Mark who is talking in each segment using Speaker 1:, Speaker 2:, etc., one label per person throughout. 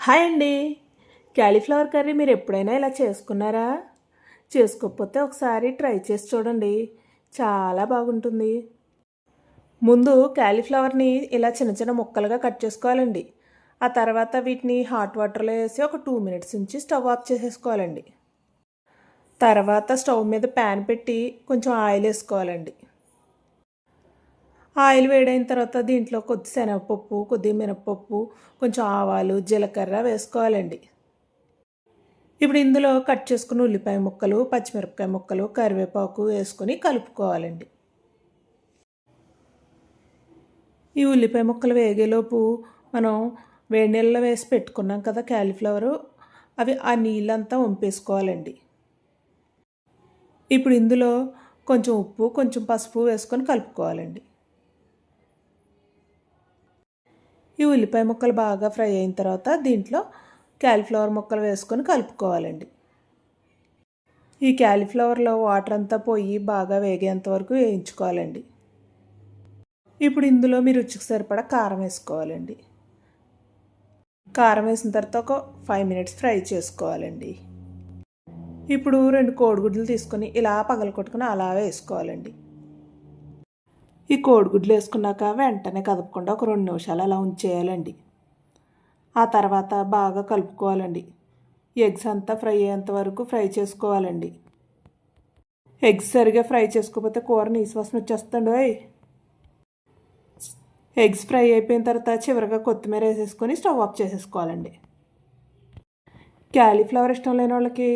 Speaker 1: Hi అండి. Cauliflower curry మీరు ఎప్పుడైనా ఇలా చేసుకున్నారా? చేసుకోకపోతే ఒకసారి ట్రై చేసి చూడండి. చాలా బాగుంటుంది. ముందు క్యాలీఫ్లవర్ని ఇలా చిన్న చిన్న ముక్కలుగా కట్ చేసుకోవాలండి. ఆ తర్వాత వీటిని హాట్ వాటర్లో వేసి ఒక టూ మినిట్స్ నుంచి స్టవ్ ఆఫ్ చేసేసుకోవాలండి. తర్వాత స్టవ్ మీద ప్యాన్ పెట్టి కొంచెం ఆయిల్ వేసుకోవాలండి. ఆయిల్ వేడైన తర్వాత దీంట్లో కొద్ది శనగపప్పు కొద్ది మినపప్పు కొంచెం ఆవాలు జీలకర్ర వేసుకోవాలండి. ఇప్పుడు ఇందులో కట్ చేసుకున్న ఉల్లిపాయ ముక్కలు పచ్చిమిరపకాయ ముక్కలు కరివేపాకు వేసుకొని కలుపుకోవాలండి. ఈ ఉల్లిపాయ ముక్కలు వేగేలోపు మనం వేడి నీళ్ళలో వేసి పెట్టుకున్నాం కదా క్యాలీఫ్లవరు అవి ఆ నీళ్ళంతా వంపేసుకోవాలండి. ఇప్పుడు ఇందులో కొంచెం ఉప్పు కొంచెం పసుపు వేసుకొని కలుపుకోవాలండి. ఈ ఉల్లిపాయ ముక్కలు బాగా ఫ్రై అయిన తర్వాత దీంట్లో క్యాలీఫ్లవర్ ముక్కలు వేసుకొని కలుపుకోవాలండి. ఈ క్యాలీఫ్లవర్లో వాటర్ అంతా పోయి బాగా వేగేంత వరకు వేయించుకోవాలండి. ఇప్పుడు ఇందులో మీ రుచికి సరిపడా కారం వేసుకోవాలండి. కారం వేసిన తర్వాత ఒక ఫైవ్ మినిట్స్ ఫ్రై చేసుకోవాలండి. ఇప్పుడు రెండు కోడిగుడ్లు తీసుకొని ఇలా పగలకొట్టుకుని అలా వేసుకోవాలండి. ఈ కోడిగుడ్లు వేసుకున్నాక వెంటనే కదపకుండా ఒక రెండు నిమిషాలు అలా ఉంచేయాలండి. ఆ తర్వాత బాగా కలుపుకోవాలండి. ఎగ్స్ అంతా ఫ్రై అయ్యేంత వరకు ఫ్రై చేసుకోవాలండి. ఎగ్స్ సరిగా ఫ్రై చేసుకోకపోతే కూర నీసువాసన వచ్చేస్తుంది ఎగ్స్ ఫ్రై అయిపోయిన తర్వాత చివరిగా కొత్తిమీర వేసేసుకొని స్టవ్ ఆఫ్ చేసేసుకోవాలండి. క్యాలీఫ్లవర్ ఇష్టం లేని వాళ్ళకి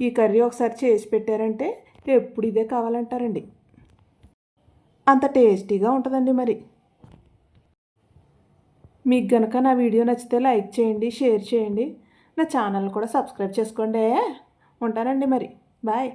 Speaker 1: ఈ కర్రీ ఒకసారి చేసి పెట్టారంటే ఎప్పుడు ఇదే కావాలంటారండి. అంత టేస్టీగా ఉంటుందండి మరి. మీకు గనక నా వీడియో నచ్చితే లైక్ చేయండి షేర్ చేయండి. నా ఛానల్ కూడా సబ్స్క్రైబ్ చేసుకోండి. ఉంటానండి మరి. బాయ్.